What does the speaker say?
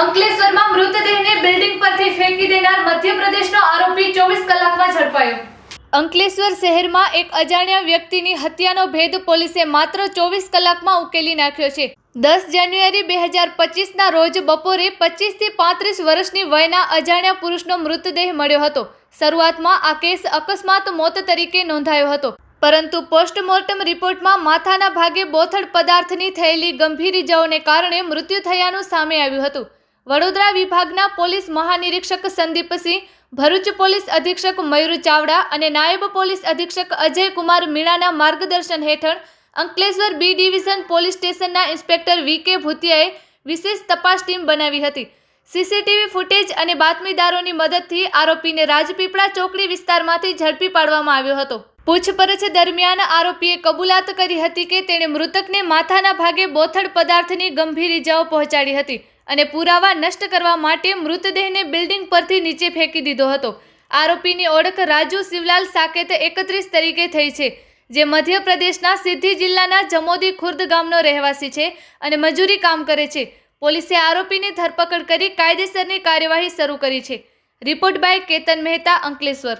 અંકલેશ્વરમાં મૃતદેહને બિલ્ડિંગ પરથી ફેંકી દેનાર મધ્યપ્રદેશનો આરોપી ચોવીસ કલાકમાં ઝડપાયો. અંકલેશ્વર શહેરમાં એક અજાણ્યા વ્યક્તિની હત્યાનો ભેદ પોલીસે માત્ર ચોવીસ કલાકમાં ઉકેલી નાખ્યો છે. દસ જાન્યુઆરી બે હજાર પચીસના રોજ બપોરે પચીસથી પાંત્રીસ વર્ષની વયના અજાણ્યા પુરુષનો મૃતદેહ મળ્યો હતો. શરૂઆતમાં આ કેસ અકસ્માત મોત તરીકે નોંધાયો હતો. પરંતુ પોસ્ટમોર્ટમ રિપોર્ટમાં માથાના ભાગે બોથડ પદાર્થની થયેલી ગંભીર ઇજાઓને કારણે મૃત્યુ થયાનું સામે આવ્યું હતું. વડોદરા વિભાગના પોલીસ મહાનિરીક્ષક સંદીપસિંહ, ભરૂચ પોલીસ અધિક્ષક મયુર ચાવડા અને નાયબ પોલીસ અધિક્ષક અજય કુમાર મીણાના માર્ગદર્શન હેઠળ અંકલેશ્વર બી ડિવિઝન પોલીસ સ્ટેશનના ઇન્સ્પેક્ટર વી કે ભૂતિયાએ વિશેષ તપાસ ટીમ બનાવી હતી. સીસીટીવી ફૂટેજ અને બાતમીદારોની મદદથી આરોપીને રાજપીપળા ચોકડી વિસ્તારમાંથી ઝડપી પાડવામાં આવ્યો હતો. પૂછપરછ દરમિયાન આરોપીએ કબૂલાત કરી હતી કે તેણે મૃતકને માથાના ભાગે બોથડ પદાર્થની ગંભીર ઇજાઓ પહોંચાડી હતી. અને પુરાવા નષ્ટ કરવા માટે મૃતદેહને બિલ્ડિંગ પરથી નીચે ફેંકી દીધો હતો. આરોપીની ઓળખ રાજુ શિવલાલ સાકેત એકત્રીસ તરીકે થઈ છે, જે મધ્યપ્રદેશના સિદ્ધી જિલ્લાના જમોદી ખુર્દ ગામનો રહેવાસી છે અને મજૂરી કામ કરે છે. પોલીસે આરોપીની ધરપકડ કરી કાયદેસરની કાર્યવાહી શરૂ કરી છે. Report by Ketan Mehta Ankleshwar.